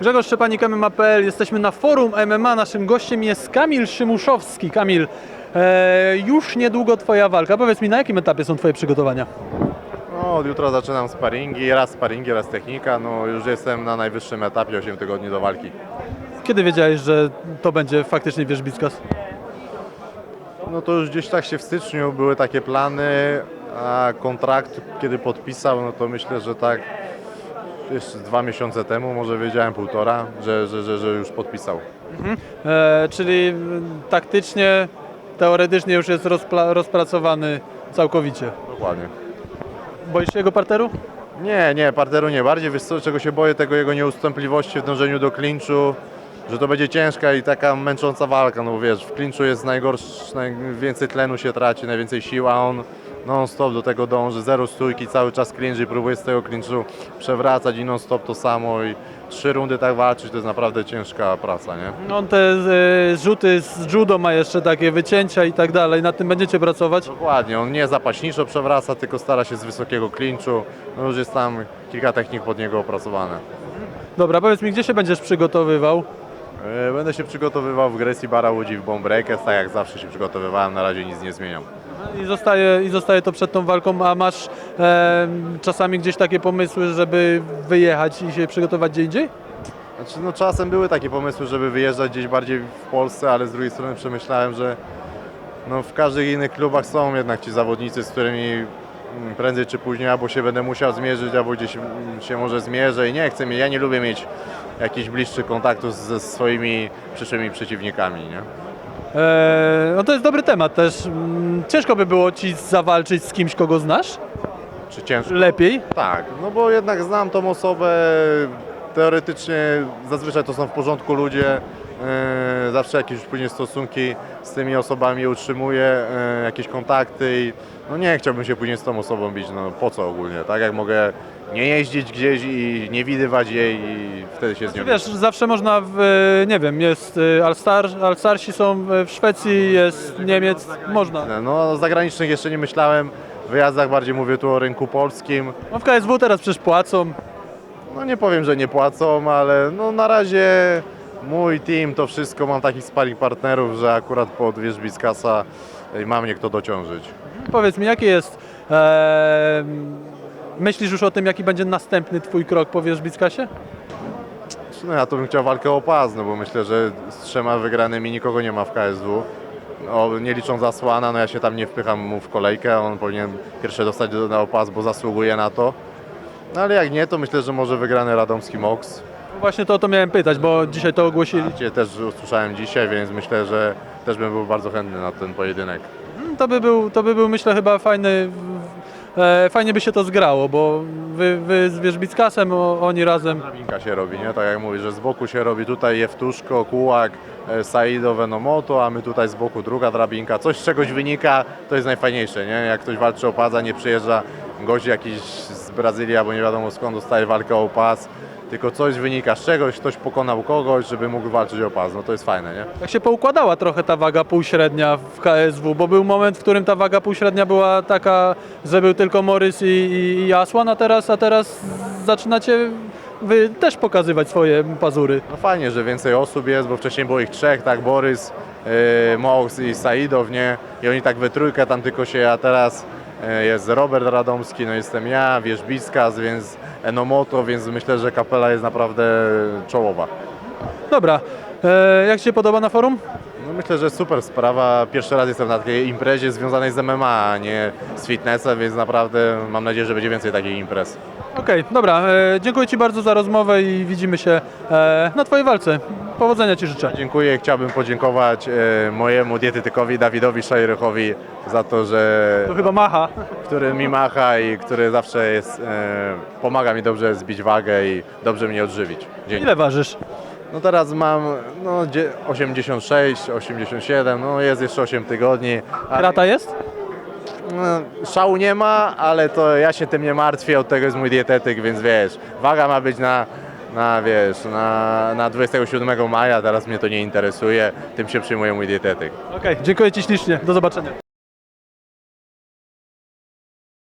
Grzegorz Szczepanik, MMA.pl. Jesteśmy na forum MMA. Naszym gościem jest Kamil Szymuszowski. Kamil, e, już niedługo Twoja walka. Powiedz mi, na jakim etapie są Twoje przygotowania? No, od jutra zaczynam sparingi, raz sparingi, raz technika. No, już jestem na najwyższym etapie, 8 tygodni do walki. Kiedy wiedziałeś, że to będzie faktycznie wierzbickas? No to już gdzieś tak się w styczniu były takie plany, a kontrakt kiedy podpisał, no to myślę, że tak jeszcze dwa miesiące temu, może wiedziałem półtora, że, że, że, że już podpisał. E, czyli taktycznie, teoretycznie już jest rozpla- rozpracowany całkowicie. Dokładnie. Boisz się jego parteru? Nie, nie, parteru nie. Bardziej wiesz co, czego się boję, tego jego nieustępliwości w dążeniu do klinczu, że to będzie ciężka i taka męcząca walka, no bo wiesz, w klinczu jest najgorszy, najwięcej tlenu się traci, najwięcej sił, a on non-stop do tego dąży, zero stójki, cały czas clinch i próbuje z tego klinczu przewracać i non-stop to samo i trzy rundy tak walczyć, to jest naprawdę ciężka praca, nie? No, te e, rzuty z judo ma jeszcze takie wycięcia i tak dalej. Nad tym będziecie pracować. Dokładnie, on nie zapaśniczo przewraca, tylko stara się z wysokiego klinczu, no już jest tam kilka technik pod niego opracowane. Dobra, powiedz mi, gdzie się będziesz przygotowywał? E, Będę się przygotowywał w Grecji Bara Łodzi w Bomb Breakers, tak jak zawsze się przygotowywałem, na razie nic nie zmieniam. I zostaje, I zostaje to przed tą walką, a masz e, czasami gdzieś takie pomysły, żeby wyjechać i się przygotować gdzie indziej? Znaczy, no, czasem były takie pomysły, żeby wyjeżdżać gdzieś bardziej w Polsce, ale z drugiej strony przemyślałem, że no, w każdych innych klubach są jednak ci zawodnicy, z którymi mm, prędzej czy później albo się będę musiał zmierzyć, albo gdzieś mm, się może zmierzę i nie chcę mieć, ja nie lubię mieć jakichś bliższych kontaktów ze swoimi przyszłymi przeciwnikami, nie? E, no to jest dobry temat też. Mm, Ciężko by było ci zawalczyć z kimś, kogo znasz? Czy ciężko? Lepiej? Tak, no bo jednak znam tą osobę, teoretycznie zazwyczaj to są w porządku ludzie, zawsze jakieś później stosunki z tymi osobami utrzymuję, e, jakieś kontakty i no nie chciałbym się później z tą osobą bić, no po co ogólnie, tak jak mogę nie jeździć gdzieś i nie widywać jej i wtedy się z nią... Wiesz, zawsze można, w, e, nie wiem, jest e, All-Star, All-Starsi są w Szwecji, jest Niemiec, można. No o zagranicznych jeszcze nie myślałem, w wyjazdach bardziej mówię tu o rynku polskim, No w KSW teraz przecież płacą. No nie powiem, że nie płacą, ale no na razie mój team to wszystko, mam takich sparring partnerów, że akurat pod Wierzbiskasa ma mnie kto dociążyć. Powiedz mi, jaki jest... E, myślisz już o tym, jaki będzie następny twój krok po Wierzbickasie? No ja to bym chciał walkę o pas, no bo myślę, że z trzema wygranymi nikogo nie ma w KSW. No, nie licząc Asłana, no ja się tam nie wpycham mu w kolejkę, on powinien pierwsze dostać do- na opas, bo zasługuje na to. No ale jak nie, to myślę, że może wygrany Radomski Mox. Właśnie to o to miałem pytać, bo dzisiaj to ogłosili. Cię też usłyszałem dzisiaj, więc myślę, że też bym był bardzo chętny na ten pojedynek. To by był, to by był myślę chyba fajny, e, fajnie by się to zgrało, bo wy, wy z Wierzbickasem, o, oni razem. Drabinka się robi, nie? Tak jak mówisz, że z boku się robi tutaj Jewtuszko, Kułak, e, Saido, Venomoto, a my tutaj z boku druga drabinka. Coś z czegoś wynika, to jest najfajniejsze, nie? Jak ktoś walczy o pas, a nie przyjeżdża gość jakiś z Brazylii albo nie wiadomo skąd dostaje walkę o pas, tylko coś wynika z czegoś, ktoś pokonał kogoś, żeby mógł walczyć o pas. No to jest fajne, nie? Tak się poukładała trochę ta waga półśrednia w KSW, bo był moment, w którym ta waga półśrednia była taka, że był tylko Morris i, i, i Asłan, a teraz, a teraz zaczynacie wy też pokazywać swoje pazury. No fajnie, że więcej osób jest, bo wcześniej było ich trzech, tak? Borys, yy, Mox i Saidow, nie? I oni tak we trójkę tam tylko się, a teraz jest Robert Radomski, no jestem ja, Wierzbickas, więc Enomoto, więc myślę, że kapela jest naprawdę czołowa. Dobra, e, jak Ci się podoba na forum? No myślę, że super sprawa. Pierwszy raz jestem na takiej imprezie związanej z MMA, a nie z fitnessem, więc naprawdę mam nadzieję, że będzie więcej takich imprez. Okej, dobra, e, dziękuję Ci bardzo za rozmowę i widzimy się e, na Twojej walce. Powodzenia Ci życzę. Dziękuję. Chciałbym podziękować e, mojemu dietetykowi Dawidowi Szajrychowi za to, że To chyba macha. który mi macha i który zawsze jest, e, pomaga mi dobrze zbić wagę i dobrze mnie odżywić. Dzięki. Ile ważysz? No teraz mam no, dzie- 86, 87, no jest jeszcze 8 tygodni. A, Krata jest? no, szału nie ma, ale to ja się tym nie martwię, od tego jest mój dietetyk, więc wiesz, waga ma być na, na wiesz, na, na 27 maja, teraz mnie to nie interesuje, tym się przyjmuje mój dietetyk. Okej, dziękuję Ci ślicznie. Do zobaczenia.